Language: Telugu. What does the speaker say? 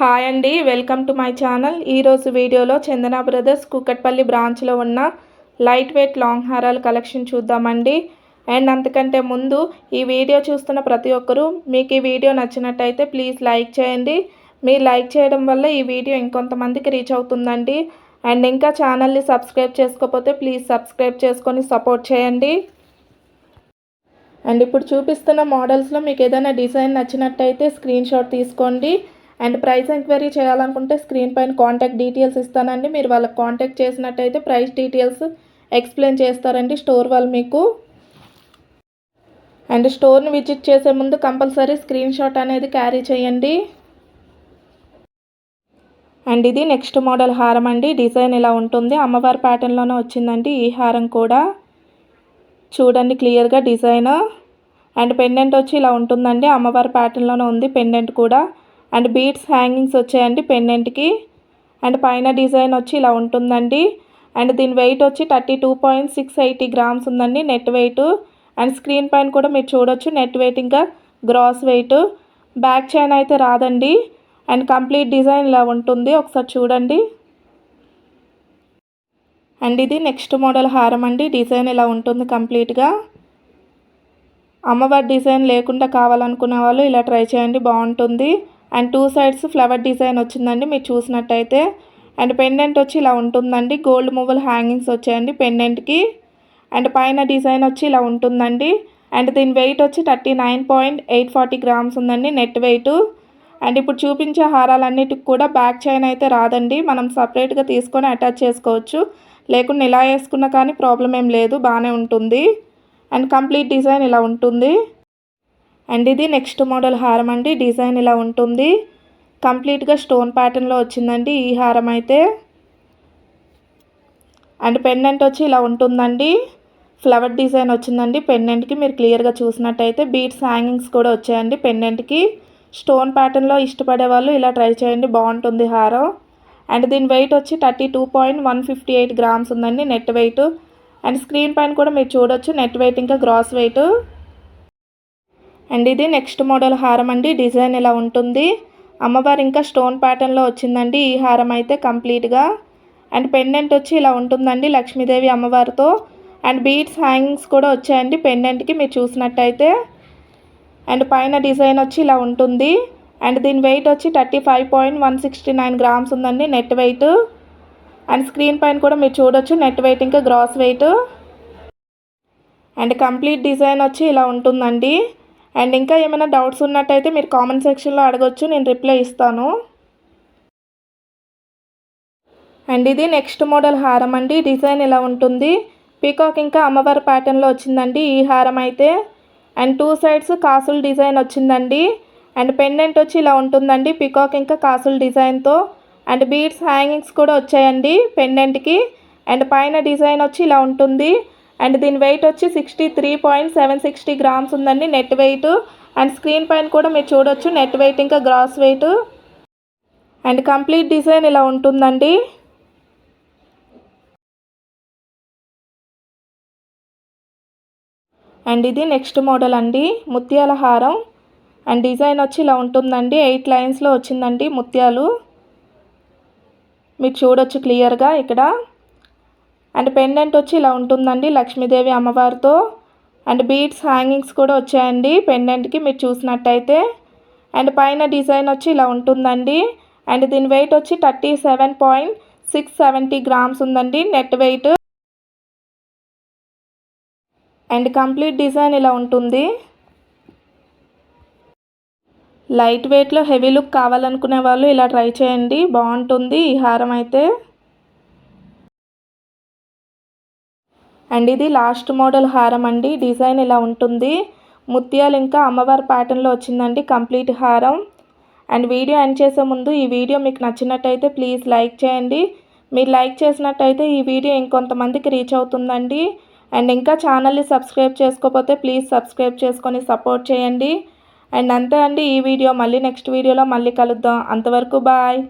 హాయ్ అండి వెల్కమ్ టు మై ఛానల్. ఈరోజు వీడియోలో చందన బ్రదర్స్ కుక్కట్పల్లి బ్రాంచ్లో ఉన్న లైట్ వెయిట్ లాంగ్ హారాల కలెక్షన్ చూద్దామండి. అండ్ అంతకంటే ముందు ఈ వీడియో చూస్తున్న ప్రతి ఒక్కరూ మీకు ఈ వీడియో నచ్చినట్టయితే ప్లీజ్ లైక్ చేయండి. మీరు లైక్ చేయడం వల్ల ఈ వీడియో ఇంకొంతమందికి రీచ్ అవుతుందండి. అండ్ ఇంకా ఛానల్ని సబ్స్క్రైబ్ చేసుకోకపోతే ప్లీజ్ సబ్స్క్రైబ్ చేసుకొని సపోర్ట్ చేయండి. అండ్ ఇప్పుడు చూపిస్తున్న మోడల్స్లో మీకు ఏదైనా డిజైన్ నచ్చినట్టయితే స్క్రీన్ షాట్ తీసుకోండి. అండ్ ప్రైస్ ఎంక్వైరీ చేయాలనుకుంటే స్క్రీన్ పైన కాంటాక్ట్ డీటెయిల్స్ ఇస్తానండి. మీరు వాళ్ళకి కాంటాక్ట్ చేసినట్టయితే ప్రైస్ డీటెయిల్స్ ఎక్స్ప్లెయిన్ చేస్తారండి స్టోర్ వాళ్ళు మీకు. అండ్ స్టోర్ని విజిట్ చేసే ముందు కంపల్సరీ స్క్రీన్ షాట్ అనేది క్యారీ చేయండి. అండ్ ఇది నెక్స్ట్ మోడల్ హారం అండి. డిజైన్ ఇలా ఉంటుంది. అమ్మవారి ప్యాటర్న్లోనే వచ్చిందండి ఈ హారం కూడా. చూడండి క్లియర్గా డిజైన్. అండ్ పెండెంట్ వచ్చి ఇలా ఉంటుందండి. అమ్మవారి ప్యాటర్న్లోనే ఉంది పెండెంట్ కూడా. అండ్ బీడ్స్ హ్యాంగింగ్స్ వచ్చాయండి పెన్నెంట్కి అండ్ పైన డిజైన్ వచ్చి ఇలా ఉంటుందండి. అండ్ దీని వెయిట్ వచ్చి thirty two point six eighty grams ఉందండి నెట్ వెయిట్. అండ్ స్క్రీన్ పైన కూడా మీరు చూడొచ్చు నెట్ వెయిట్ ఇంకా గ్రాస్ వెయిట్. బ్యాక్ చైన్ అయితే రాదండి. అండ్ కంప్లీట్ డిజైన్ ఇలా ఉంటుంది. ఒకసారి చూడండి. అండ్ ఇది నెక్స్ట్ మోడల్ హారం అండి. డిజైన్ ఇలా ఉంటుంది కంప్లీట్గా. అమ్మవారి డిజైన్ లేకుండా కావాలనుకునే వాళ్ళు ఇలా ట్రై చేయండి. బాగుంటుంది. And two sides flower design వచ్చిందండి మీరు చూసినట్టయితే. అండ్ పెండెంట్ వచ్చి ఇలా ఉంటుందండి గోల్డ్ మువ్వల్ హ్యాంగింగ్స్ వచ్చాయండి పెండెంట్కి అండ్ పైన డిజైన్ వచ్చి ఇలా ఉంటుందండి. అండ్ దీని వెయిట్ వచ్చి thirty nine point eight forty grams ఉందండి నెట్ వెయిట్ అండ్ ఇప్పుడు చూపించే హారాలన్నిటికి కూడా బ్యాక్ చైన్ అయితే రాదండి మనం సపరేట్గా తీసుకొని అటాచ్ చేసుకోవచ్చు. లేకుండా ఇలా వేసుకున్నా కానీ ప్రాబ్లం ఏం లేదు బాగానే ఉంటుంది. అండ్ కంప్లీట్ డిజైన్ ఇలా ఉంటుంది. అండ్ ఇది నెక్స్ట్ మోడల్ హారం అండి. డిజైన్ ఇలా ఉంటుంది. కంప్లీట్గా స్టోన్ ప్యాటర్న్లో వచ్చిందండి ఈ హారం అయితే. అండ్ పెండెంట్ వచ్చి ఇలా ఉంటుందండి. ఫ్లవర్ డిజైన్ వచ్చిందండి. పెండెంట్కి మీరు క్లియర్గా చూసినట్టయితే బీట్స్ హ్యాంగింగ్స్ కూడా వచ్చాయండి పెండెంట్కి. స్టోన్ ప్యాటర్న్లో ఇష్టపడే వాళ్ళు ఇలా ట్రై చేయండి. బాగుంటుంది హారం. అండ్ దీని వెయిట్ వచ్చి thirty two point one fifty eight grams ఉందండి నెట్ వెయిట్. అండ్ స్క్రీన్ పైన కూడా మీరు చూడొచ్చు నెట్ వెయిట్ ఇంకా గ్రాస్ వెయిట్. అండ్ ఇది నెక్స్ట్ మోడల్ హారం అండి. డిజైన్ ఇలా ఉంటుంది. అమ్మవారు ఇంకా స్టోన్ ప్యాటర్న్లో వచ్చిందండి ఈ హారం అయితే కంప్లీట్గా అండ్ పెండెంట్ వచ్చి ఇలా ఉంటుందండి లక్ష్మీదేవి అమ్మవారితో. అండ్ బీడ్స్ హ్యాంగింగ్స్ కూడా వచ్చాయండి పెండెంట్కి మీరు చూసినట్టయితే. అండ్ పైన డిజైన్ వచ్చి ఇలా ఉంటుంది. అండ్ దీని వెయిట్ వచ్చి thirty five point one sixty nine grams ఉందండి నెట్ వెయిట్. అండ్ స్క్రీన్ పైన కూడా మీరు చూడొచ్చు నెట్ వెయిట్ ఇంకా gross weight. And complete design వచ్చి ఇలా ఉంటుందండి. అండ్ ఇంకా ఏమైనా డౌట్స్ ఉన్నట్టయితే మీరు కామెంట్ సెక్షన్లో అడగొచ్చు నేను రిప్లై ఇస్తాను. అండ్ ఇది నెక్స్ట్ మోడల్ హారం అండి. డిజైన్ ఇలా ఉంటుంది? పీకాక్ ఇంకా అమ్మవారి ప్యాటర్న్లో వచ్చిందండి ఈ హారం అయితే. అండ్ టూ సైడ్స్ కాసుల డిజైన్ వచ్చిందండి. అండ్ పెండెంట్ వచ్చి ఇలా ఉంటుందండి పీకాక్ ఇంకా కాసుల డిజైన్తో. అండ్ బీడ్స్ హ్యాంగింగ్స్ కూడా వచ్చాయండి పెండెంట్కి. అండ్ పైన డిజైన్ వచ్చి ఇలా ఉంటుంది. అండ్ దీని వెయిట్ వచ్చి sixty three point seven sixty grams ఉందండి. నెట్ వెయిట్ అండ్ స్క్రీన్ పైన కూడా మీరు చూడొచ్చు. నెట్ వెయిట్ ఇంకా gross weight and complete design ఇలా ఉంటుందండి. అండ్ ఇది నెక్స్ట్ మోడల్ అండి. ముత్యాల హారం. అండ్ డిజైన్ వచ్చి ఇలా ఉంటుందండి. ఎయిట్ లైన్స్లో వచ్చిందండి ముత్యాలు. మీరు చూడొచ్చు క్లియర్గా ఇక్కడ. అండ్ పెండెంట్ వచ్చి ఇలా ఉంటుందండి లక్ష్మీదేవి అమ్మవారితో. అండ్ బీడ్స్ హ్యాంగింగ్స్ కూడా వచ్చాయండి పెండెంట్కి మీరు చూసినట్టయితే. అండ్ పైన డిజైన్ వచ్చి ఇలా ఉంటుందండి. అండ్ దీని వెయిట్ వచ్చి thirty seven point six seventy grams ఉందండి net weight and complete design ఇలా ఉంటుంది. లైట్ వెయిట్లో హెవీ లుక్ కావాలనుకునే వాళ్ళు ఇలా ట్రై చేయండి. బాగుంటుంది ఈ హారం అయితే. అండ్ ఇది లాస్ట్ మోడల్ హారం అండి. డిజైన్ ఇలా ఉంటుంది. ముత్యాలు ఇంకా అమ్మవారి ప్యాటర్న్లో వచ్చిందండి కంప్లీట్ హారం. అండ్ వీడియో ఎండ్ చేసే ముందు ఈ వీడియో మీకు నచ్చినట్టయితే ప్లీజ్ లైక్ చేయండి. మీరు లైక్ చేసినట్టయితే ఈ వీడియో ఇంకొంతమందికి రీచ్ అవుతుందండి. అండ్ ఇంకా ఛానల్ని సబ్స్క్రైబ్ చేసుకోకపోతే ప్లీజ్ సబ్స్క్రైబ్ చేసుకొని సపోర్ట్ చేయండి. అండ్ అంతే అండి ఈ వీడియో. మళ్ళీ నెక్స్ట్ వీడియోలో మళ్ళీ కలుద్దాం. అంతవరకు బాయ్.